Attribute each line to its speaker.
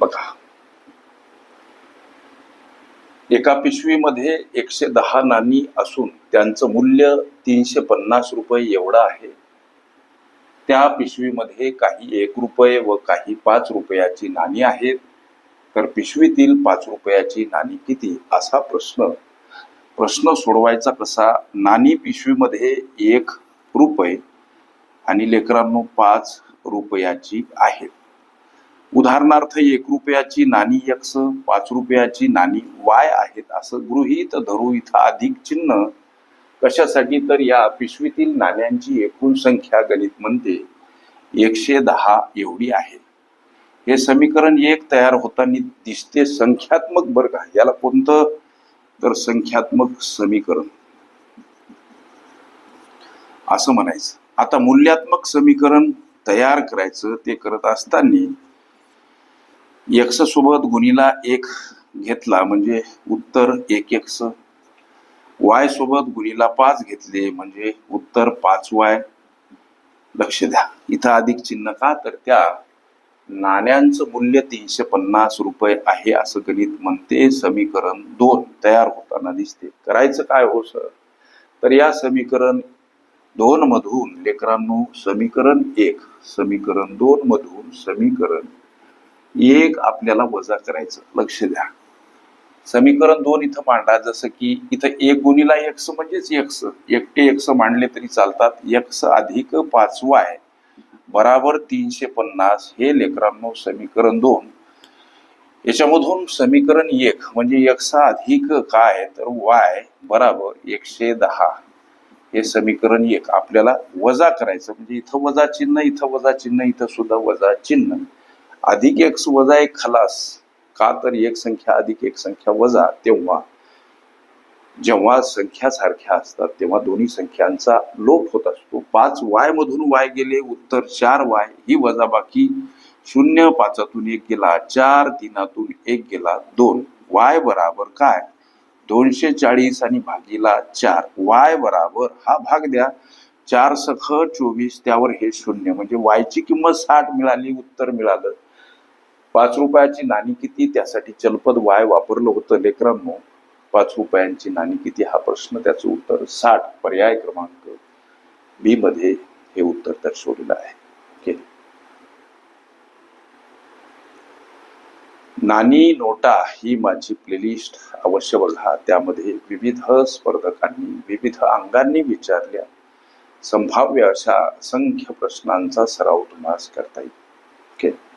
Speaker 1: बघा. एका पिशवीमध्ये एकशे दहा नाणी असून त्यांचं मूल्य तीनशे पन्नास रुपये एवढं आहे. त्या पिशवीमध्ये काही एक रुपये व काही पाच रुपयाची नाणी आहेत. तर पिशवीतील पाच रुपयाची नाणी किती? असा प्रश्न. प्रश्न सोडवायचा कसा? नाणी पिशवीमध्ये एक रुपये आणि लेकरांनो पाच रुपयाची आहेत. उदाहरणार्थ एक रुपयाची नाणी यक्ष पाच रुपयाची नाणी वाय आहेत असं गृहीत धरू इथं अधिक चिन्ह. कशासाठी तर या पिशवीतील नाण्यांची एकूण संख्या गणित म्हणते एकशे दहा एवढी आहे. हे समीकरण एक तयार होताना दिसते संख्यात्मक बरं का याला कोणतं? तर संख्यात्मक समीकरण. असं म्हणायचं. आता मूल्यात्मक समीकरण तयार करायचं ते करत असताना एक्स सोबत गुणीला एक घेतला म्हणजे उत्तर एक एक्स वाय सोबत गुणीला पाच घेतले म्हणजे उत्तर पाच वाय. लक्ष द्या इथं अधिक चिन्ह का? तर त्या नाण्यांचं मूल्य तीनशे पन्नास रुपये आहे असं गणित म्हणते. समीकरण दोन तयार होताना दिसते. करायचं काय हो सर? तर या समीकरण दोन मधून लेकरांनो समीकरण एक समीकरण दोन मधून समीकरण एक आपल्याला वजा करायचं लक्ष द्या. समीकरण दोन इथं मांडा जसं की इथं एक गुणीला एक्स म्हणजेच एक्स एकटे एक्स मांडले तरी चालतात. एक्स अधिक पाचवाय बराबर तीनशे पन्नास हे लेकरांनो समीकरण दोन. याच्यामधून समीकरण एक म्हणजे एक्स अधिक काय? तर वाय बराबर एकशे दहा. हे समीकरण एक. आपल्याला वजा करायचं म्हणजे इथं वजा चिन्ह इथं वजा चिन्ह इथं सुद्धा वजा चिन्ह. अधिक एक वजा एक खलास का तर एक संख्या अधिक एक संख्या वजा तेव्हा जेव्हा संख्या सारख्या असतात तेव्हा दोन्ही संख्यांचा लोप होत असतो. पाच वाय मधून वाय गेले उत्तर चार वाय ही वजा बाकी शून्य पाचातून एक गेला चार तीनातून एक गेला दोन. वाय बराबर काय? दोनशे चाळीस आणि भागीला चार. वाय बराबर हा भाग द्या. चार सख चोवीस त्यावर हे शून्य. म्हणजे वायची किंमत साठ मिळाली उत्तर मिळालं. पाच रुपयाची नाणी किती? त्यासाठी चलपद वाय वापरलं होतं लेकरांनो. पाच रुपयांची नाणी किती? हा प्रश्न त्याचं उत्तर साठ पर्याय क्रमांक बी मध्ये हे उत्तर दर्शवलेलं आहे. ओके. नाणी नोटा ही माझी प्लेलिस्ट अवश्य बघा. त्यामध्ये विविध स्पर्धकांनी विविध अंगांनी विचारल्या. संभाव्य अशा असंख्य प्रश्नांचा सराव तुम्हाला करता येईल. ओके.